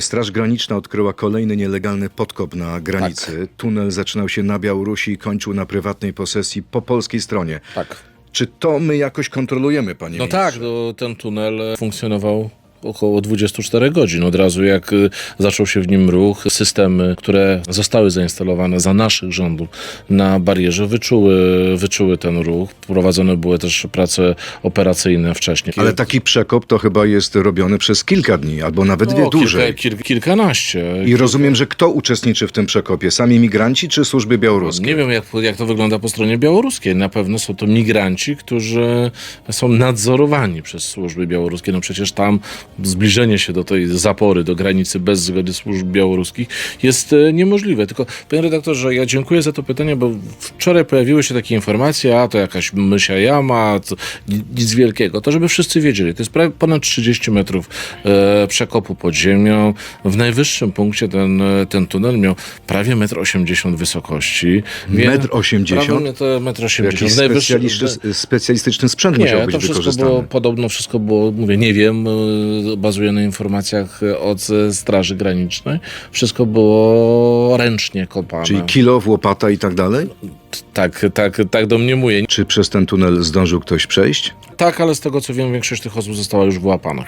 Straż Graniczna odkryła kolejny nielegalny podkop na granicy. Tak. Tunel zaczynał się na Białorusi i kończył na prywatnej posesji po polskiej stronie. Tak. Czy to my jakoś kontrolujemy, panie No ministrze? tak, no, ten tunel funkcjonował około 24 godzin. Od razu jak y, zaczął się w nim ruch, systemy, które zostały zainstalowane za naszych rządów na barierze, wyczuły, wyczuły ten ruch. Prowadzone były też prace operacyjne wcześniej. Ale taki przekop to chyba jest robiony przez kilka dni, albo nawet dwie no, dłużej. kilka, kil, kilkanaście. I rozumiem, że kto uczestniczy w tym przekopie? Sami migranci czy służby białoruskie? Nie wiem, jak, jak to wygląda po stronie białoruskiej. Na pewno są to migranci, którzy są nadzorowani przez służby białoruskie. No przecież tam zbliżenie się do tej zapory, do granicy bez zgody służb białoruskich jest e, niemożliwe. Tylko, panie redaktorze, ja dziękuję za to pytanie, bo wczoraj pojawiły się takie informacje, a to jakaś mysia jama, to ni- nic wielkiego. To, żeby wszyscy wiedzieli, to jest prawie ponad 30 metrów e, przekopu pod ziemią. W najwyższym punkcie ten, e, ten tunel miał prawie 1,80 m wysokości. Wie- Metr osiemdziesiąt? Prawie to 1,80 m. Jakiś specjalistyczny, specjalistyczny sprzęt musiał nie, być to wszystko wykorzystany. było, podobno wszystko było, mówię, nie wiem, bazuję na informacjach od y, Straży Granicznej. Wszystko było ręcznie kopane. Czyli kilo, łopata i tak dalej? Tak, tak, tak domniemuję. Czy przez ten tunel zdążył ktoś przejść? Tak, ale z tego co wiem, większość tych osób została już wyłapana.